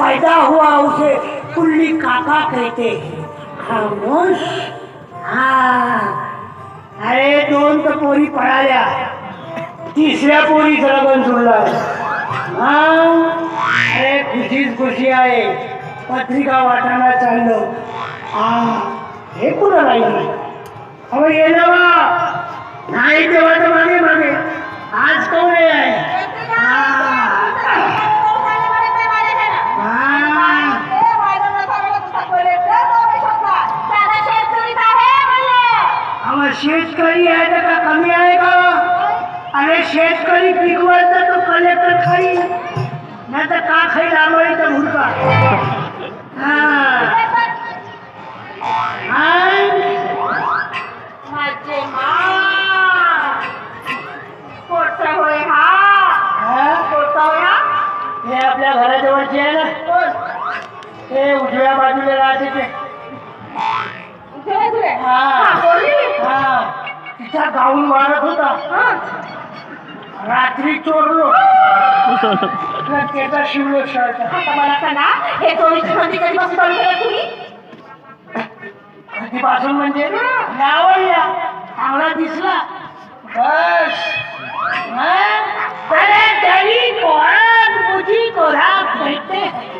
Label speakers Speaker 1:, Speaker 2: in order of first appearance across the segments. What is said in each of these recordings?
Speaker 1: पैदा हुआ उसे कुल्ली काका कहते हैं। खामोश? हाँ। अरे दोन तर पोरी पळाल्या तिसऱ्या पोरीचं लगन जुळलं हा? अरे खुशीच खुशी आहे. पत्रिका वाटायला चाललो. हा हे कुठं राहिलं अहो ये नाही तेव्हा तर मागे मागे. आज कोण आहे? हा. हा. शेतकरी आहे का? कमी आहे का? अरे शेतकरी पिकवल तर तो कलेक्टर खाई. नाही तर का खाईल आलोय तर भुरका. हा. हा? हे? आपल्या घराजवळचे आहे ना? ते उजव्या बाजूला राहते ते. हा. हा. तिचा गाऊन मारत होता. रात्री चोरलो. त्याचा शिवलो शर्ट कधीपासून म्हणजे? आवडला चांगला दिसला. बस. हं? अरे मुझी को राख कहते हैं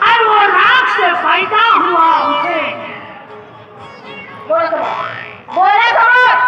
Speaker 1: और वो राख से पैदा हुआ उसे. अरे तो.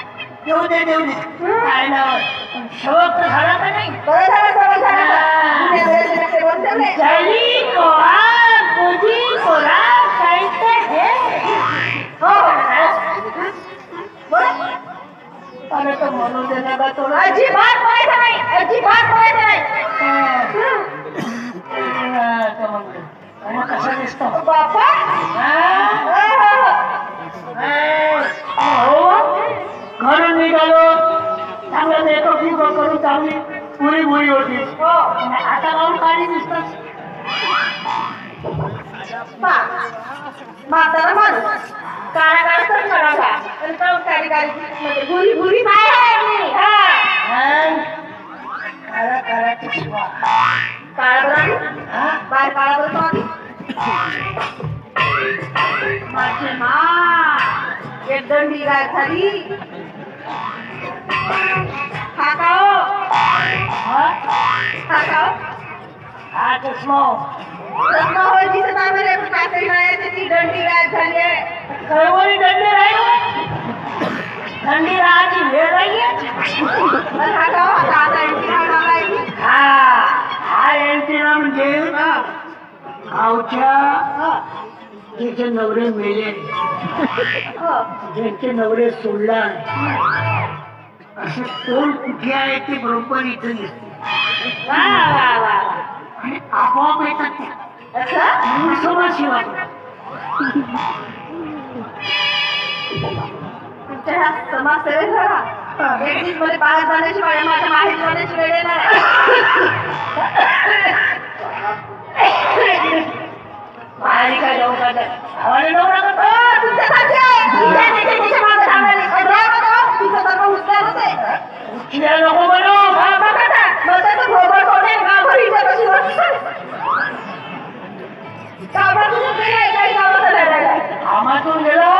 Speaker 1: जास्त शिवाजी रमेश होता असं देऊ दे देऊ दे काय ना शवक तर झाला का नाही जली को आग बुझी को राख कहते हैं अरे तो म्हणू दे ना का थोडा
Speaker 2: अजिबात बोलायचं नाही अजिबात बोलायचं नाही
Speaker 1: कसा दिसतो
Speaker 2: बापा
Speaker 1: घरून चांगली पुरी बुरी होती. आता जाऊन काळी दिसतात
Speaker 2: म्हातारा माणूस काळा काळा तर काळी काळी म्हणजे भुरी भुरी? हा.
Speaker 1: काळा
Speaker 2: काळा
Speaker 1: हा?
Speaker 2: काळा आधी माझी मा. एक दंडी गाय झाली. हा
Speaker 1: चष्मा
Speaker 2: चष्मा होय दिसत आहे बरं, पण काहीतरी नाही आहे, त्याची दंडी गाय झाली आहे
Speaker 1: कळवणी दंडी राहिली थंडी राहायची वेळ नाहीये
Speaker 2: बरं हा का हो? आता आता आणखी काय सांगायची?
Speaker 1: हा हा एंटीना म्हणजे. गावच्या. ज्याचे नवरे मेले
Speaker 2: हो.
Speaker 1: ज्यांचे नवरे सोडला असं कोण कुठे आहे ते बरोबर इथं दिसते.
Speaker 2: वा, वा, वा, वा.
Speaker 1: आणि आपोआप येतात त्या
Speaker 2: असं?
Speaker 1: मुसोबाशिवाय
Speaker 2: तुमच्या ह्या समाज झाला माझ्या जाण्याची वेळ येणार
Speaker 1: काय जाऊ
Speaker 2: आहे. मी त्या त्याच्या त्याच्या मागं धावणारी. पण राह बघा, तिचं तर हुसक्यानंच आहे.
Speaker 1: उशिरा नको म्हणू.
Speaker 2: हा, बघा ना, मग त्याचं घोबड कोंडे गावभर इथे कशी बसतात. गावभर तुझं काही आहे, काही गावाचं नाही राहिलं.
Speaker 1: कामातून गेलो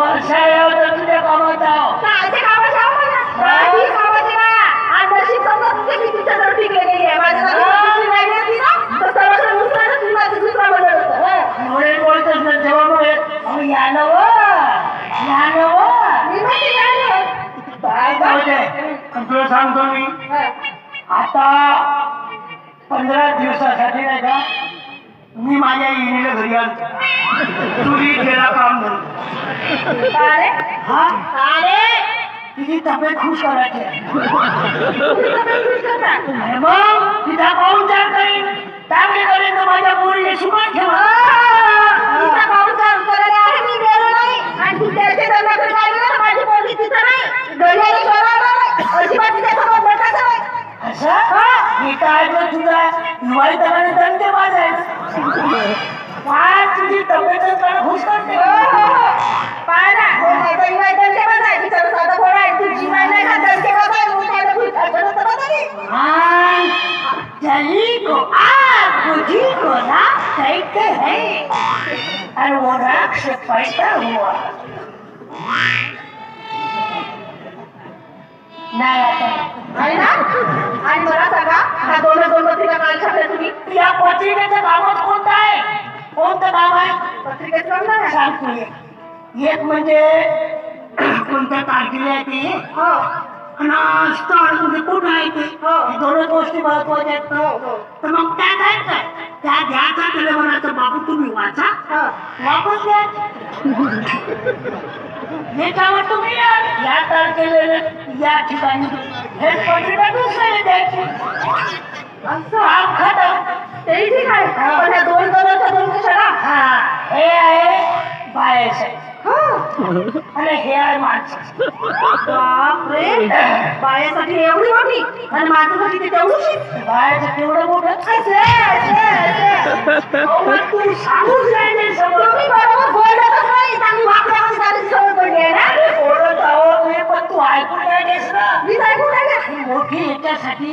Speaker 1: वर्षा यावं तर तुझ्या कामात जाव
Speaker 2: कालचे कामाचे आहो मला. माझी कामाची ना. आज नशीब समजा तुमच्या मी तिच्याजवळ टिकले गेली आहे. माझ्या जागी दुसरी राहिली असती ना, तर सर्वजण दुसऱ्याचं तुम्ही माझं दुसरा बनवलं असतं. हं.
Speaker 1: एवढे बोलतच ना तेव्हा मग हे, अहो, या ना व,
Speaker 2: मी.
Speaker 1: तुला सांगतो आता पंधरा दिवसासाठी नाही का मी माझ्या इणीला घरी आलो तुझी केला काम म्हणून
Speaker 2: का रे?
Speaker 1: हा?
Speaker 2: का रे?
Speaker 1: तिची तब्येत खुश करायची? अरे मग तिचा पाहून चार करीन. चांगली करीन तर माझ्या पोरीने सुखात ठेवा.
Speaker 2: करायला आहे, मी गेलो नाही. आणि माझी पोरगी तिथं नाही. घरी आली शोधायला नाही. अजिबात तिच्यासोबत बसायचं नाही.
Speaker 1: असं मी काय ऐकलं तुझा हिवाळी तगाने दंते माझायचं काय तुझी तब्येतच मला खुश करते
Speaker 2: हो, हो, हो. पाहा ना, हो, नाही तर हिवाळी दणके बसाय. तिच्यावर साधं पोर आहे, तुझी माय नाही का दणके बसाय. मग काय तर खुश खायचं नसतं बसायची.
Speaker 1: हाँ, जली को आग बुझी को राख कहते हैं और वो राख से पैदा हुआ नाही?
Speaker 2: आणि मला सांगा हा दोन दोन पत्रिका काल छापल्या तुम्ही
Speaker 1: या पत्रिकेचं कामच कोणतं आहे कोणतं काम आहे. सांगतो एक. एक म्हणजे कोणत्या तारखेला आहे ते
Speaker 2: हो
Speaker 1: आणि स्थळ म्हणजे कुठं आहे ते.
Speaker 2: हो.
Speaker 1: हे दोनच गोष्टी महत्त्वाच्या आहेत.
Speaker 2: हो. हो.
Speaker 1: तर मग त्या काय काय त्या घ्यायचा त्याला म्हणायचं बाबू तुम्ही वाचा.
Speaker 2: हा.
Speaker 1: वापस द्या. हे काम तुम्ही या. तारखेला या ठिकाणी. हे पत्रिका दुसऱ्याला द्यायची.
Speaker 2: असं. तेही ठीक आहे. पण दोन दोनच्या दोन कशाला
Speaker 1: हा. हे आहे. बायाचं
Speaker 2: हा.
Speaker 1: हे आहे माणसाचं
Speaker 2: बापरे. बायासाठी एवढी मोठी आणि माझ्यासाठी ते तेवढीशी.
Speaker 1: बायाचं तेवढं मोठं?
Speaker 2: असे, असे, असे.
Speaker 1: अहो, मग तू सांगूच नाही ते समोर
Speaker 2: तुम्ही बरोबर बोलतच नाही चांगली वाकड्यामध्ये चालत सवय पडली आहे ना?
Speaker 1: बोलत आहोत मी पण तू ऐकून नाही घेस ना
Speaker 2: मी ऐकून नाही का?
Speaker 1: ही मोठी याच्यासाठी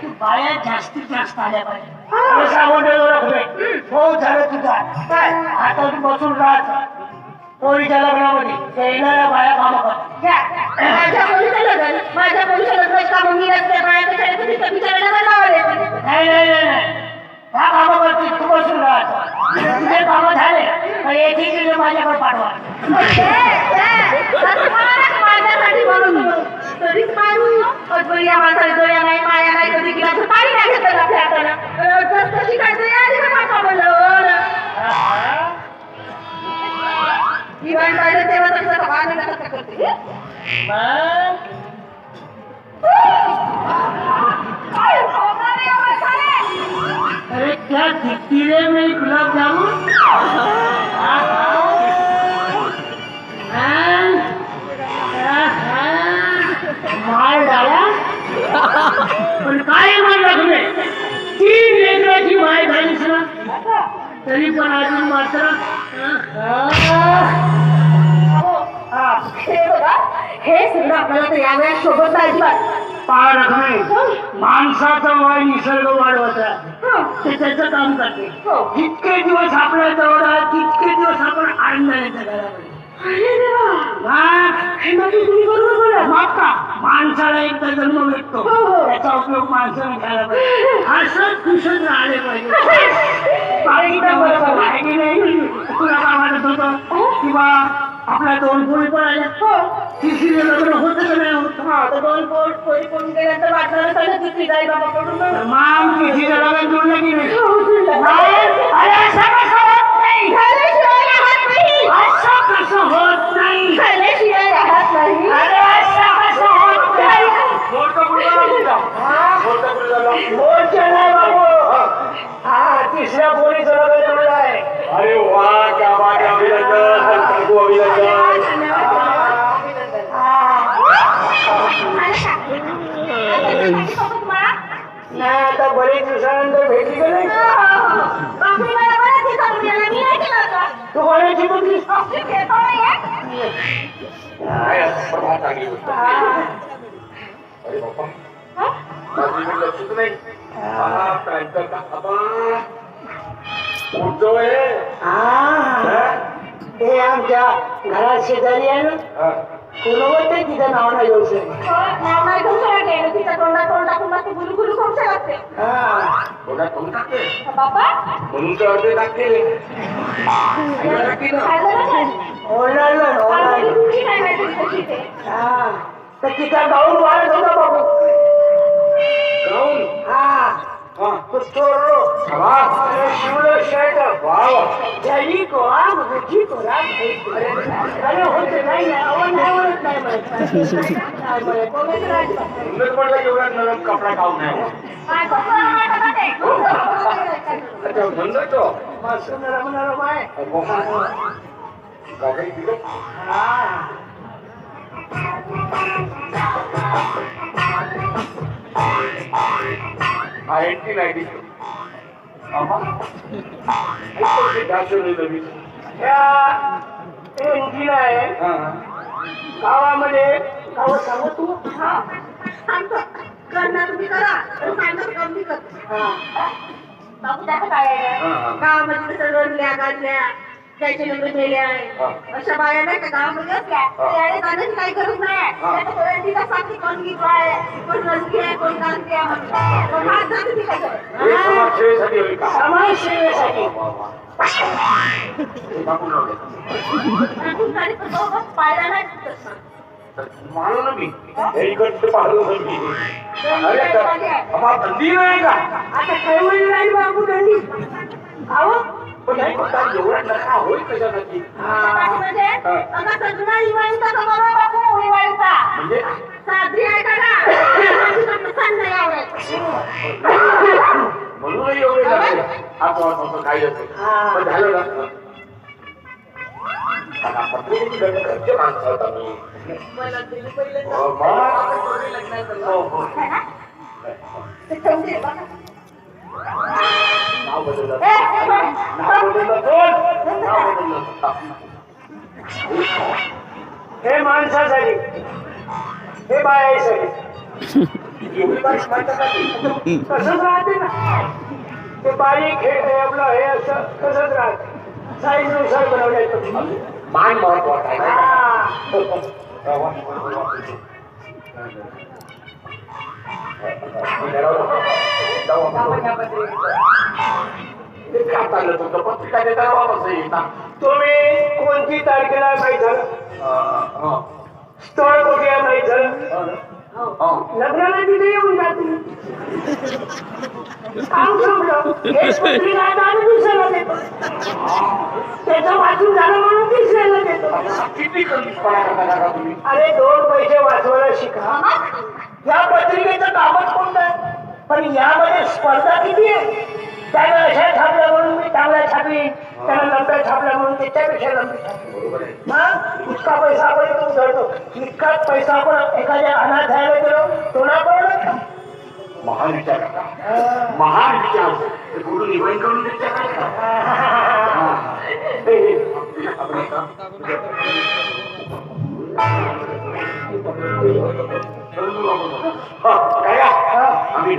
Speaker 1: की बाया जास्तीत जास्त आल्या पाहिजे.
Speaker 2: हा.
Speaker 1: हे सांगून ठेवलं रखले. हो झालं तुझा.
Speaker 2: काय?
Speaker 1: आता तू बसून राहत पोरीच्या लग्नामध्ये त्या येणाऱ्या बाया कामं कर
Speaker 2: घ्या. माझ्या मुलीचं लग्न. माझ्या मुलीचं लग्न का मग मी बिचाऱ्याला नाही
Speaker 1: नाही नाही नाही. कामं करते तू बसून राहत तुझे कामं झाले तर एक एक माझ्याकडे पाठवा
Speaker 2: असे, असे. असं म्हणा ना की माझ्यासाठी म्हणून म्हणून. तरीच या नाही माया नाही कधी पाणी नाही घेतलं आपल्या हाताला कशी काय आली ना म्हणलं हो पाहिलं तेव्हा तसं नका करते.
Speaker 1: अरे क्या दिखती रे पण काय रखले तीन लेकराची माय झालीस ना तरी पण अजून मात्र
Speaker 2: हे? बघा हे सगळं आपल्याला तर यावेळेस सोबत अजिबात
Speaker 1: पाय रखणे माणसाचं वय निसर्ग वाढवत आहे.
Speaker 2: हं.
Speaker 1: ते त्याचं काम करते.
Speaker 2: हो.
Speaker 1: जितके दिवस आपल्या जवळ आहे तितके दिवस आपण आनंदाने जगायला पाहिजे
Speaker 2: अरे देवा.
Speaker 1: मग
Speaker 2: हे माझी तुम्ही बरोबर बोला
Speaker 1: मग का माणसाला एकदा जन्म भेटतो
Speaker 2: हो, हो.
Speaker 1: त्याचा उपयोग माणसाने घ्यायला पाहिजे हसत खुशत राहिले पाहिजे बाकी काय बरोबर आहे की नाही तुला काय वाटत होतं किंवा आपल्या दोन पोळी पण आल्या
Speaker 2: हो
Speaker 1: तिसरी लग्न होतं का नाही होत
Speaker 2: हा तर दोन पोट पोळी पडून गेल्यानंतर वाटणार चालत दुसरी जाई बाबा पडून
Speaker 1: तू कोणाची मुलगी
Speaker 3: काय प्रभा चांगली गोष्ट अरे बाप्पा माझी मी लक्षच नाही हा पॅन्टर का बाबा उठजो आहे
Speaker 1: हा हे आमच्या घरात शेजारी आहे ना
Speaker 3: हा.
Speaker 1: कुलवत आहे तिचं नाव नाही घेऊ शकत हा
Speaker 3: कोणा करून टाकते
Speaker 2: बाबा
Speaker 3: म्हणून तर अर्धे टाकते ऐका टाकते ना
Speaker 1: ओरडलं ना, ओरडलं.
Speaker 2: ते
Speaker 1: हा तर तिचा गाऊन वाढत होता बाबू
Speaker 3: गाऊन
Speaker 1: तो चोरलो शिवलो शर्ट
Speaker 3: वाव.
Speaker 1: जरी अरे होते नाही नाही नाही
Speaker 3: म्हटलं एवढा नरम कपडा खाऊ नये
Speaker 2: काय बघतो ना
Speaker 1: आहे गावामध्ये गावात सांगू तू
Speaker 2: हा. सांगतो. करणार तुम्ही करा पण सांगतो कम मी करतो. बापू त्याचं काय आहे? गावामध्ये कसं रडल्या गाजल्या त्याचे लग्न केले आहे. अशा बाया नाही का गावामध्ये असल्या. त्याने गाण्याची काही गरज नाही. त्याच्या पोरांची सांगते कोण गीत आहे कोण आहे कोण गाजली आहे म्हणून. मग हात जाते ती काय करत?
Speaker 3: हे समाजसेवेसाठी होईल का
Speaker 1: समाजसेवेसाठी
Speaker 3: वा, वा, वा. टाकून राहू दे.
Speaker 2: आपण गाडी पण बरोबर पाहायला नाही दिसत ना.
Speaker 3: मी हे इकडचं पाहिलं मी अरे तर थंडी नाही का
Speaker 1: आता कैवळी नाही बाबू त्यांनी अहो
Speaker 3: पण हे बघा, एवढा नका होईल कशासाठी
Speaker 2: सगळा हिवाळीचा समोर बापू हिवाळीचा
Speaker 3: म्हणजे
Speaker 2: साजरी आहे का नाही आवडत
Speaker 3: म्हणून एवढे लागले असं झालं ना आता माणसं आहोत आम्ही नाव बदललं नाव बदललं कोण? नाव बदललं
Speaker 1: हे माणसासाठी. हे बायासाठी
Speaker 3: एवढी
Speaker 1: तसंच राहते ना ते बारीक हे आपलं हे असं तसंच राहते साईजनुसार बनवलं
Speaker 3: आहे नाही का? ते काय तुमचं पत्रिका देताना वापस
Speaker 1: तुम्ही कोणती तारखेला माहीत झालं स्थळ कुठे माहीत झालं लग्नाला तिथे येऊन जातील काम संपलं दुसऱ्याला देतो. त्याचं वाचून झालं म्हणून तिसऱ्याला देतो.
Speaker 3: किती
Speaker 1: अरे दोन पैसे वाचवायला शिका. या पत्रिकेचं कामच कोणतं आहे. पण यामध्ये स्पर्धा किती आहे? त्यानं अशा छापल्या म्हणून मी चांगल्या छापली. त्यानं लंब्या छापल्या म्हणून त्याच्यापेक्षा लंबी छापली. मग इतका पैसा इतकाच पैसा आपण एखाद्या अनाथालयाला गेलो तो ना परवडत का?
Speaker 3: महान विचार करता महान विचार ते कुठून इव्हेंट करून का? आम्ही?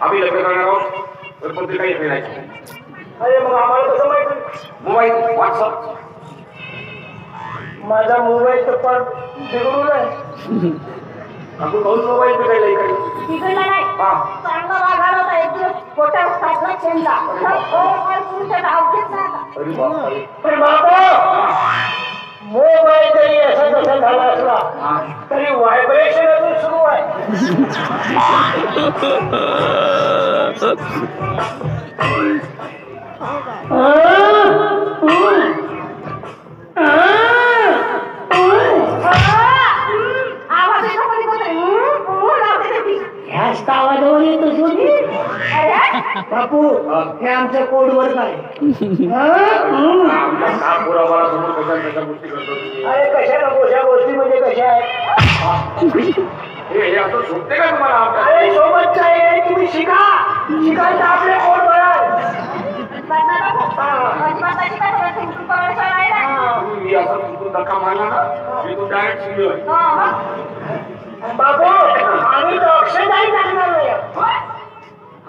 Speaker 3: आम्ही लग्न करणार आहोत. तर पत्रिका येत नाही.
Speaker 1: अरे मग आम्हाला कसं माहिती?
Speaker 3: मोबाईल व्हॉट्सअप
Speaker 1: माझा मोबाईल तर पण बिघडून आहे.
Speaker 3: आपण दोन मोबाईल बिघडला इकडे.
Speaker 2: बिघडला नाही.
Speaker 3: हा.
Speaker 2: चांगला वागायला होता एक दिवस गोट्या साधला चेंडा पुरुषात नाव घेत नाही आता.
Speaker 3: अरे बापरे.
Speaker 1: पण बाबा मोबाईल जरी असं तसं झाला असला
Speaker 3: हा.
Speaker 1: तरी व्हायब्रेशन अजून सुरू आहे. बापू हे. कोडवर
Speaker 3: आमच्या का पोराबाळासमोर कशा कशा गोष्टी करतो तुम्ही?
Speaker 1: अरे कशा नको गोष्टी म्हणजे कशा
Speaker 3: हे. हे
Speaker 1: अरे सोबत काय आहे तुम्ही शिका. शिकायचं आपले कोड बघा
Speaker 2: बदला नको. अजिबाताची काय सगळं तुमची पवार शाळा आहे. ना.
Speaker 3: मी असं धक्का मारला ना मी तो डायरेक्ट शिकलोय
Speaker 2: हा, हा.
Speaker 1: बाबू आम्ही तर अक्षर नाही टाकणार नाही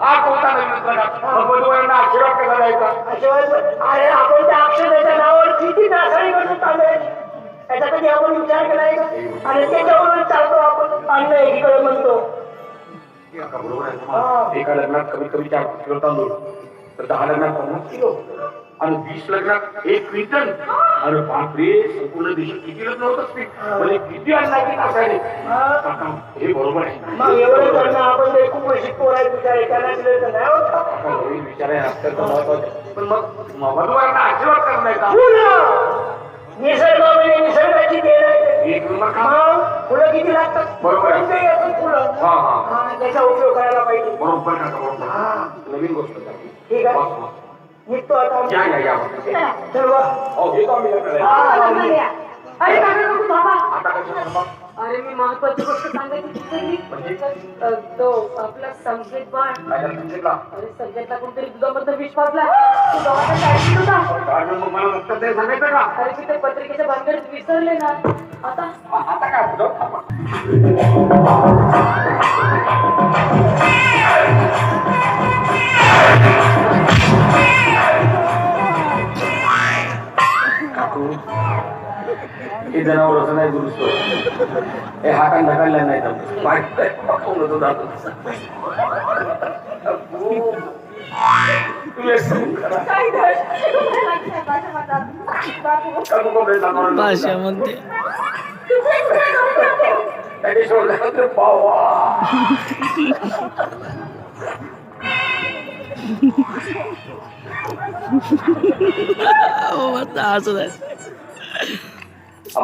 Speaker 3: हा कोणता नवीन प्रकार भगवंतवारांना आशीर्वाद कसा द्यायचा
Speaker 1: अशिवाय अरे आपण त्या अक्षराच्या नावावर किती नासाडी करतो तांदळाची त्याचा कधी आपण विचार केलाय. आणि त्याच्यावरून चालतो आपण अन्न एकीकडे म्हणतो?
Speaker 3: एका लग्नात कमीत कमी चार किलो तांदूळ तर दहा लग्नात पन्नास किलो आणि वीस लग्नात एक क्विंटल. अरे बापरे संपूर्ण देशात किती लग्न होत असते म्हणजे किती अन्नाची काका हे बरोबर आहे.
Speaker 1: मग एवढं करणं आपण ते खूप पोरायचं विचार त्यांना दिलं तर नाही होत
Speaker 3: विचार आहे पण मग वधूवरांना आशीर्वाद करणार का?
Speaker 1: निसर्ग म्हणजे निसर्गाची देण आहे. फुलं किती लागतात?
Speaker 3: बरोबर.
Speaker 1: फुलं.
Speaker 3: हा हा.
Speaker 1: हा, त्याचा उपयोग करायला पाहिजे.
Speaker 3: बरोबर
Speaker 1: हा.
Speaker 3: नवीन गोष्ट.
Speaker 1: ठीक आहे. निघतो आता.
Speaker 3: अहो, हे.
Speaker 2: अरे अरे मी महत्वाची गोष्ट सांगायची विसरली
Speaker 3: म्हणजे?
Speaker 2: अ, तो आपला संकेत
Speaker 3: का?
Speaker 2: अरे संकेतला कोणतरी तू होता
Speaker 3: सांगायचं का?
Speaker 2: अरे मी ते पत्रिकेच्या भानगडीत विसरले ना. आता?
Speaker 3: आ- आता काय होतं? थांबा. काकू, हे जनावर असं नाही दुरुस्त होत. हे हातान ढकलल्या नाही तर पाय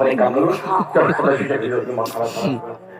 Speaker 3: पकवून होतो जातो. काकू, तुम्ही एक काम करा. काकू, कोपऱ्यात